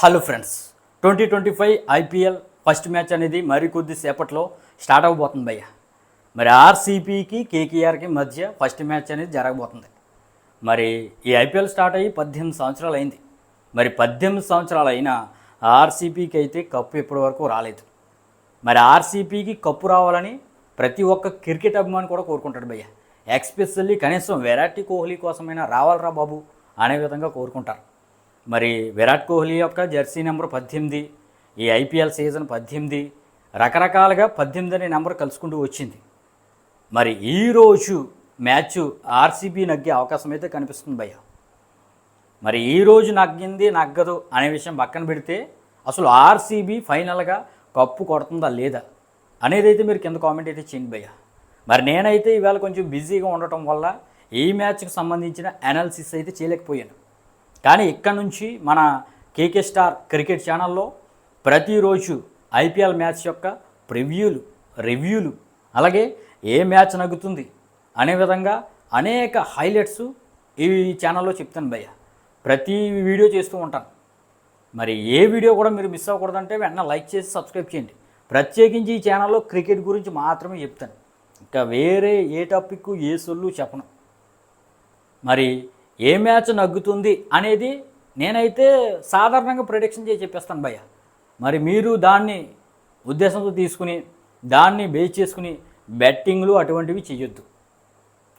Hello friends twenty twenty five IPL first match అనేది మరి కొద్దిసేపట్లో స్టార్ట్ అవబోతుంది భయ్య. మరి ఆర్సీపీకి కేకేఆర్కి మధ్య ఫస్ట్ మ్యాచ్ అనేది జరగబోతుంది. మరి ఈ ఐపీఎల్ స్టార్ట్ అయ్యి పద్దెనిమిది సంవత్సరాలు అయింది. మరి పద్దెనిమిది సంవత్సరాలు అయినా ఆర్సీపీకి అయితే కప్పు ఇప్పటి వరకు రాలేదు. మరి ఆర్సీపీకి కప్పు రావాలని ప్రతి ఒక్క క్రికెట్ అభిమాని కూడా కోరుకుంటాడు భయ్య. ఎక్స్పెషల్లీ కనీసం వెరైటీ కోహ్లీ కోసమైనా రావాలరా బాబు అనే విధంగా కోరుకుంటారు. మరి విరాట్ కోహ్లీ యొక్క జెర్సీ నెంబర్ పద్దెనిమిది ఈ ఐపీఎల్ సీజన్ పద్దెనిమిది రకరకాలుగా పద్దెనిమిది అనే నెంబర్ కలుసుకుంటూ వచ్చింది. మరి ఈరోజు మ్యాచ్ ఆర్సీబీ నగ్గే అవకాశం అయితే కనిపిస్తుంది భయ్య. మరి ఈ రోజు నగ్గింది నగ్గదు అనే విషయం పక్కన పెడితే అసలు ఆర్సీబీ ఫైనల్గా కప్పు కొడుతుందా లేదా అనేది అయితే మీరు కింద కామెంట్ అయితే చేయండి భయ్య. మరి నేనైతే ఇవాళ కొంచెం బిజీగా ఉండటం వల్ల ఈ మ్యాచ్కి సంబంధించిన అనాలిసిస్ అయితే చేయలేకపోయాను. కానీ ఇక్కడ నుంచి మన కేకే స్టార్ క్రికెట్ ఛానల్లో ప్రతిరోజు ఐపీఎల్ మ్యాచ్ యొక్క ప్రివ్యూలు రివ్యూలు అలాగే ఏ మ్యాచ్ నగ్గుతుంది అనే విధంగా అనేక హైలైట్స్ ఈ ఛానల్లో చెప్తాను భయ్య. ప్రతి వీడియో చేస్తూ ఉంటాను. మరి ఏ వీడియో కూడా మీరు మిస్ అవ్వకూడదంటే వెంటనే లైక్ చేసి సబ్స్క్రైబ్ చేయండి. ప్రత్యేకించి ఈ ఛానల్లో క్రికెట్ గురించి మాత్రమే చెప్తాను. ఇంకా వేరే ఏ టాపిక్ ఏ సొల్లు చెప్పను. మరి ఏ మ్యాచ్ నగ్గుతుంది అనేది నేనైతే సాధారణంగా ప్రొడిక్షన్ చేసి చెప్పేస్తాను భయ్య. మరి మీరు దాన్ని ఉద్దేశంతో తీసుకుని దాన్ని బేస్ చేసుకుని బెట్టింగ్లు అటువంటివి చేయొద్దు.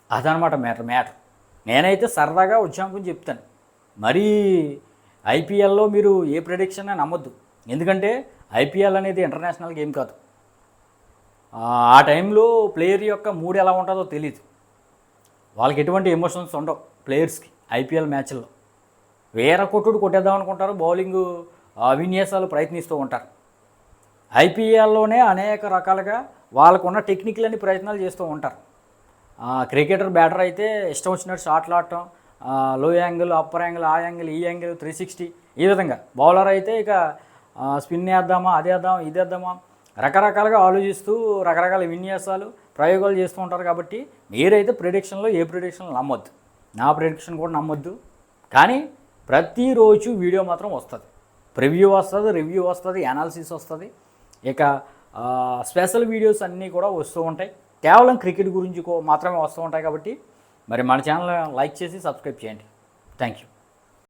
అదనమాట మ్యాటర్ మ్యాటర్ నేనైతే సరదాగా ఉజ్జాంపం చెప్తాను. మరీ ఐపీఎల్లో మీరు ఏ ప్రొడిక్షన్ నమ్మొద్దు. ఎందుకంటే ఐపీఎల్ అనేది ఇంటర్నేషనల్ గేమ్ కాదు. ఆ టైంలో ప్లేయర్ యొక్క మూడ్ ఎలా ఉంటుందో తెలియదు వాళ్ళకి ఎటువంటి ఎమోషన్స్ ఉండవు. ప్లేయర్స్కి ఐపీఎల్ మ్యాచ్ల్లో. వేరే కొట్టుడు కొట్టేద్దాం అనుకుంటారు బౌలింగ్ విన్యాసాలు ప్రయత్నిస్తూ ఉంటారు. ఐపీఎల్లోనే అనేక రకాలుగా వాళ్ళకున్న టెక్నిక్లని ప్రయత్నాలు చేస్తూ ఉంటారు. క్రికెటర్ బ్యాటర్ అయితే ఇష్టం వచ్చినట్టు షాట్లు ఆడటం లో యాంగిల్ అప్పర్ యాంగిల్ ఆ యాంగిల్ ఈ యాంగిల్ త్రీ సిక్స్టీ ఈ విధంగా. బౌలర్ అయితే ఇక స్పిన్ వేద్దామా అది వేద్దామా ఇది వేద్దామా రకరకాలుగా ఆలోచిస్తూ రకరకాల విన్యాసాలు ప్రయోగాలు చేస్తూ ఉంటారు కాబట్టి మీరైతే ప్రిడిక్షన్లో ఏ ప్రిడిక్షన్లు నమ్మొద్దు. నా ప్రిడిక్షన్ కూడా నమ్మొద్దు. కానీ ప్రతిరోజు వీడియో మాత్రం వస్తుంది. ప్రివ్యూ వస్తుంది రివ్యూ వస్తుంది అనాలిసిస్ వస్తుంది. ఇక స్పెషల్ వీడియోస్ అన్నీ కూడా వస్తూ ఉంటాయి. కేవలం క్రికెట్ గురించి మాత్రమే వస్తూ ఉంటాయి కాబట్టి మరి మన ఛానల్ లైక్ చేసి సబ్స్క్రైబ్ చేయండి. Thank you